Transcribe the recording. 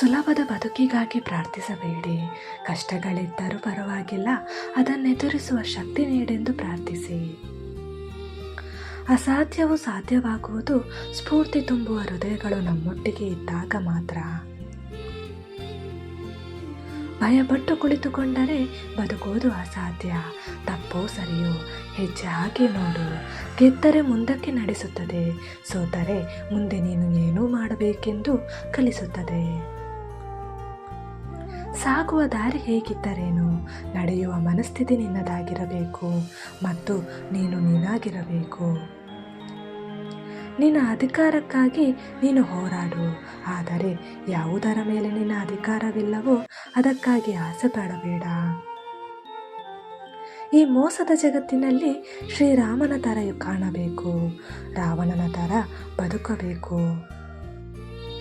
ಸುಲಭದ ಬದುಕಿಗಾಗಿ ಪ್ರಾರ್ಥಿಸಬೇಡಿ. ಕಷ್ಟಗಳಿದ್ದರೂ ಪರವಾಗಿಲ್ಲ. ಅದನ್ನೆದುರಿಸುವ ಶಕ್ತಿ ನೀಡೆಂದು ಪ್ರಾರ್ಥಿಸಿ. ಅಸಾಧ್ಯವು ಸಾಧ್ಯವಾಗುವುದು. ಸ್ಫೂರ್ತಿ ತುಂಬುವ ಹೃದಯಗಳು ನಮ್ಮೊಟ್ಟಿಗೆ ಇದ್ದಾಗ ಮಾತ್ರ. ಭಯಪಟ್ಟು ಕುಳಿತುಕೊಂಡರೆ ಬದುಕುವುದು ಅಸಾಧ್ಯ. ತಪ್ಪೋ ಸರಿಯೋ? ಹೆಜ್ಜೆ ಹಾಕಿ ನೋಡು. ಗೆದ್ದರೆ ಮುಂದಕ್ಕೆ ನಡೆಸುತ್ತದೆ. ಸೋತರೆ ಮುಂದೆ ನೀನು ಏನೂ ಮಾಡಬೇಕೆಂದು ಕಲಿಸುತ್ತದೆ. ಸಾಗುವ ದಾರಿ ಹೇಗಿದ್ದರೇನು? ನಡೆಯುವ ಮನಸ್ಥಿತಿ ನಿನ್ನದಾಗಿರಬೇಕು ಮತ್ತು ನೀನು ನೀನಾಗಿರಬೇಕು. ನಿನ್ನ ಅಧಿಕಾರಕ್ಕಾಗಿ ನೀನು ಹೋರಾಡು, ಆದರೆ ಯಾವುದರ ಮೇಲೆ ನಿನ್ನ ಅಧಿಕಾರವಿಲ್ಲವೋ ಅದಕ್ಕಾಗಿ ಆಸೆ ಪಡಬೇಡ ಈ ಮೋಸದ ಜಗತ್ತಿನಲ್ಲಿ ಶ್ರೀರಾಮನ ತರ ಕಾಣಬೇಕು, ರಾವಣನ ಥರ ಬದುಕಬೇಕು.